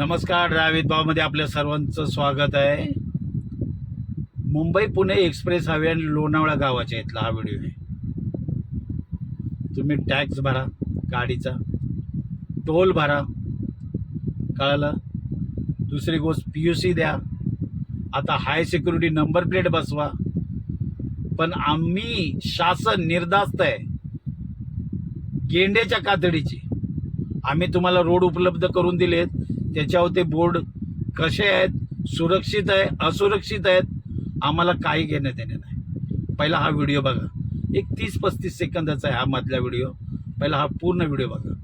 नमस्कार ड्रायवित भावमध्ये आपल्या सर्वांचं स्वागत आहे. मुंबई पुणे एक्सप्रेस हायवे आणि लोणावळा गावाच्या इथला हा व्हिडिओ आहे. तुम्ही टॅक्स भरा गाडीचा टोल भरा कळलं? दुसरी गोष्ट पी यू सी द्या. आता हाय सिक्युरिटी नंबर प्लेट बसवा. पण आम्ही शासन निर्धास्त आहे. गेंड्याच्या कातडीची. आम्ही तुम्हाला रोड उपलब्ध करून दिलेत. त्याच्यावर ते बोर्ड कसे आहेत सुरक्षित आहे असुरक्षित आहेत आम्हाला काही घेणं देणं नाही. पहिला हा व्हिडिओ बघा. एक तीस पस्तीस सेकंदाचा आहे हा मधला व्हिडिओ. पहिला हा पूर्ण व्हिडिओ बघा.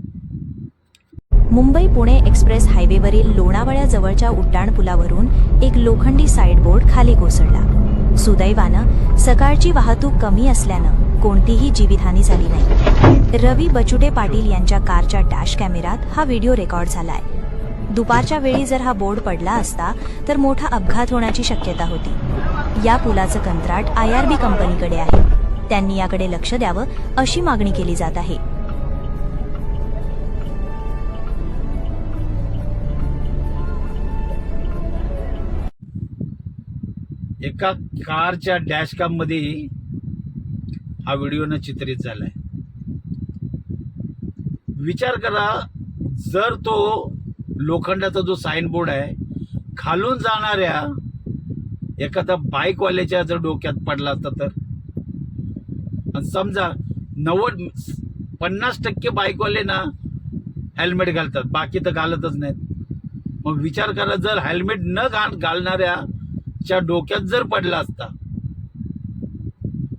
मुंबई पुणे एक्सप्रेस हायवेवरील लोणावळ्याजवळच्या उड्डाणपुलावरून एक लोखंडी साईडबोर्ड खाली कोसळला. सुदैवानं सकाळची वाहतूक कमी असल्यानं कोणतीही जीवितहानी झाली नाही. रवी बचुटे पाटील यांच्या कारच्या डॅश कॅमेरात हा व्हिडिओ रेकॉर्ड झालाय. दुपारच्या वेळी जर हा बोर्ड पडला असता तर मोठा अपघात होण्याची शक्यता होती. या पुलाचं कंत्राट आय आर बी कंपनीकडे आहे. त्यांनी याकडे लक्ष द्यावं अशी मागणी केली जात आहे. एका कारच्या डॅशकॅममध्ये हा व्हिडिओनं चित्रित झालाय. विचार करा जर तो लोखंडाचा जो साईनबोर्ड आहे खालून जाणाऱ्या एखाद्या बाईकवाल्याच्या जर डोक्यात पडला असता तर? आणि समजा नव्वद पन्नास टक्के बाईकवाले ना हेल्मेट घालतात बाकी तर घालतच नाहीत. मग विचार करा जर हेल्मेट न घाल घालणाऱ्या च्या डोक्यात जर पडला असता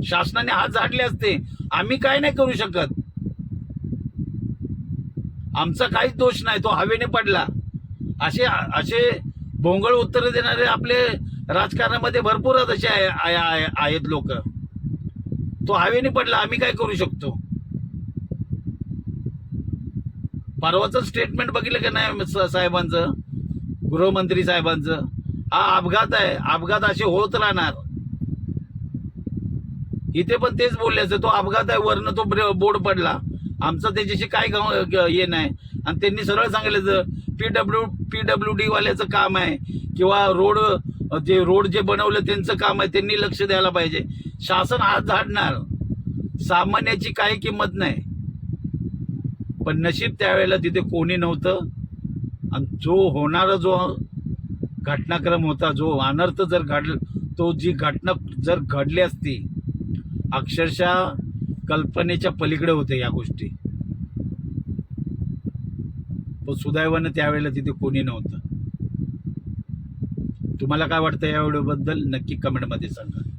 शासनाने हात झाडले असते आम्ही काय नाही करू शकत. आमचा काहीच दोष नाही तो हवेने पडला. असे असे भोंगळ उत्तर देणारे आपले राजकारणामध्ये भरपूर असे आहे- आहेत लोक. तो हवेने पडला आम्ही काय करू शकतो? परवाचं स्टेटमेंट बघितलं का नाही साहेबांचं? गृहमंत्री साहेबांचं? हा अपघात आहे अपघात असे होत राहणार. इथे पण तेच बोलल्याचं तो अपघात आहे वरनं तो बोर्ड पडला. आमचं त्याच्याशी काय हे नाही. आणि त्यांनी सरळ सांगितलं P W P W D वाल्याचं काम आहे किंवा रोड जे रोड जे बनवलं त्यांचं काम आहे त्यांनी लक्ष द्यायला पाहिजे. शासन हात झाडणार. सामान्याची काही किंमत नाही. पण नशीब त्यावेळेला तिथे कोणी नव्हतं. आणि जो होणारा जो घटनाक्रम होता जो अनर्थ जर घडला तो जी घटना जर घडली असती अक्षरशः कल्पनेच्या पलीकडे होते या गोष्टी. पण सुदैवानं त्यावेळेला तिथे कोणी नव्हतं. तुम्हाला काय वाटतं या व्हिडिओबद्दल? नक्की कमेंटमध्ये सांगा.